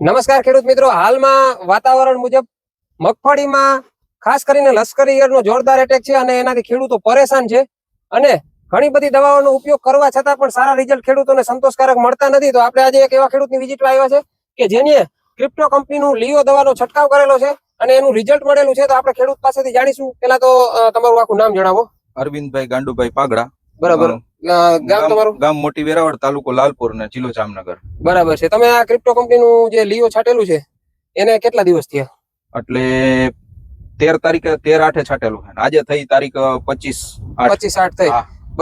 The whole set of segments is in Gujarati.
નમસ્કાર ખેડૂત મિત્રો. હાલમાં વાતાવરણ મુજબ મગફળીમાં ખાસ કરીને લશ્કરી ઈયળનો જોરદાર એટેક છે અને એનાથી ખેડૂતો પરેશાન છે. અને ઘણી બધી દવાઓનો ઉપયોગ કરવા છતાં પણ સારા રિઝલ્ટ ખેડૂતોને સંતોષકારક મળતા નથી. તો આપણે આજે એક એવા ખેડૂતની વિઝિટ આવ્યા છે કે જેને ક્રિપ્ટો કંપનીનું લિયો દવાનો છંટકાવ કરેલો છે અને એનું રિઝલ્ટ મળેલું છે. તો આપણે ખેડૂત પાસેથી જાણીશું. પેલા તો તમારું આખું નામ જણાવો. અરવિંદભાઈ ગાંડુભાઈ પાગડા. બરાબર. ગામ તમારું? ગામ મોટી વેરાવળ તાલુકો લાલપુર ને જિલ્લો જામનગર. બરાબર છે. તમે આ ક્રિપ્ટો કંપનીનું જે લીઓ છાટેલું છે એને કેટલા દિવસ થયા? એટલે તેર તારીખે તેર આઠે છાટેલું છે. આજે થઈ તારીખ પચીસ પચીસ આઠ થઈ.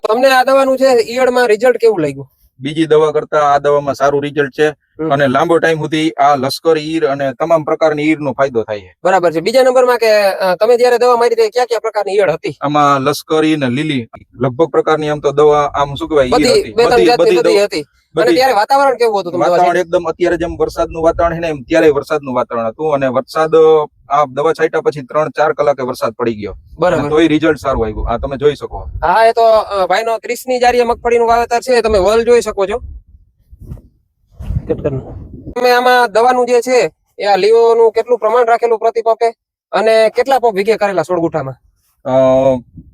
તમને આ દવાનું છે ઈયળમાં રિઝલ્ટ કેવું લાગ્યું? બીજી દવા કરતા આ દવામાં સારું રિઝલ્ટ છે. અને લાંબો ટાઈમ સુધી આ લશ્કરી ઈર અને તમામ પ્રકારની ઈર નો ફાયદો થાય છે. બરાબર છે. બીજા નંબરમાં કે તમે જયારે દવા મારી હતી ક્યાં ક્યાં પ્રકારની ઈયળ હતી? આમાં લશ્કરી ને લીલી લગભગ પ્રકારની આમ તો દવા આમ શું કહેવાય બધી બધી હતી. અને બધી ત્યારે વાતાવરણ કેવું હતું વાતાવરણ એકદમ અત્યારે જેમ વરસાદનું વાતાવરણ છે ને એમ ત્યારે વરસાદનું વાતાવરણ હતું અને વરસાદ આ દવા છાંટ્યા પછી ત્રણ ચાર કલાકે વરસાદ પડી ગયો. બરાબર. તોય રિઝલ્ટ સારું આવ્યું. આ તમે જોઈ શકો. હા એ તો ત્રીસની જારીએ વાવેતર છે તમે વલ જોઈ શકો છો. તમે આમાં દવાનું જે છે એ આ લીઓનું કેટલું પ્રમાણ રાખેલું પ્રતિ પંપે? અને કેટલા પંપ વીઘે કરેલા સોળ ગુઠામાં? અ,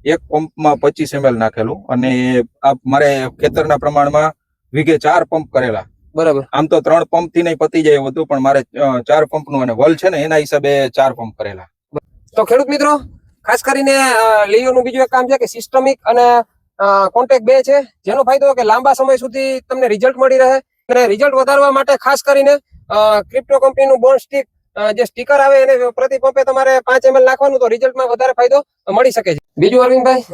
એક પંપમાં પચીસ એમએલ નાખેલું. અને આ મારે ખેતરના પ્રમાણમાં વીઘે ચાર પંપ કરેલા. બરાબર. આમ તો ત્રણ પંપથી નહીં પતી જાય એવું પણ મારે ચાર પંપનું અને વલ છે ને એના હિસાબે ચાર પંપ કરેલા. તો ખેડૂત મિત્રો ખાસ કરીને અ, લીઓનું બીજું એક કામ છે કે સિસ્ટમિક અને કોન્ટેક્ટ બે છે. જેનો ફાયદો કે લાંબા સમય સુધી તમને રિઝલ્ટ મળી રહે. અને રિઝલ્ટ વધારવા માટે ખાસ કરીને ક્રિપ્ટો કંપનીનું બોન્ડ સ્ટીક જે સ્ટીકર આવે એને પ્રતિ પંપે તમારે પાંચ એમએલ નાખવાનું તો રિઝલ્ટમાં વધારે ફાયદો મળી શકે છે. બીજું અરવિંદભાઈ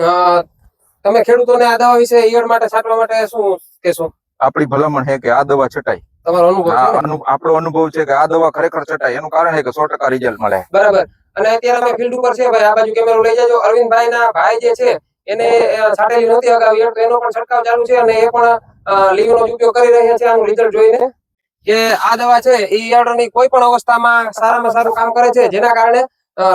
તમે ખેડૂતોને આ દવા વિશે ઈયળ માટે છાંટવા માટે શું કહેશો? આપણી ભલામણ છે કે આ દવા છટાય. તમારો અનુભવ આપણો અનુભવ છે કે આ દવા ખરેખર છટાય. એનું કારણ છે કે સો ટકા રિઝલ્ટ મળે. બરાબર. અને અત્યારે અમે ફિલ્ડ ઉપર છે ભાઈ. આ બાજુ કેમેરો લઈ જજો. અરવિંદભાઈ ના ભાઈ જે છે એને અ, છાંટેલી નહોતી અગાઉ. તો એનો પણ છંટકાવ ચાલુ છે અને એ પણ લીવનો ઉપયોગ કરી રહ્યા છે. આનું રિઝલ્ટ જોઈને. કે આ દવા છે એ ઈયળની કોઈ પણ અવસ્થામાં સારામાં સારું કામ કરે છે. જેના કારણે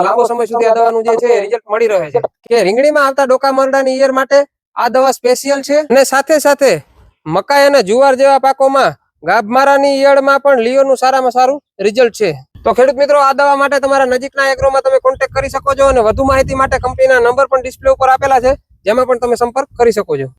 લાંબો સમય સુધી આ દવાનું જે છે રિઝલ્ટ મળી રહે છે. કે રીંગણીમાં આવતા ડોકા મરડાની ઈયર માટે આ દવા સ્પેશિયલ છે. અને સાથે સાથે મકાઈ અને જુવાર જેવા પાકોમાં ગાભમારાની ઈયળમાં પણ લીઓનું સારામાં સારું રિઝલ્ટ છે. તો ખેડૂત મિત્રો, આ દવા માટે તમારા નજીકના એગ્રોમાં તમે કોન્ટેક્ટ કરી શકો છો અને વધુ માહિતી માટે કંપનીના નંબર પણ ડિસ્પ્લે ઉપર આપેલા છે, જેમાં પણ તમે સંપર્ક કરી શકો છો.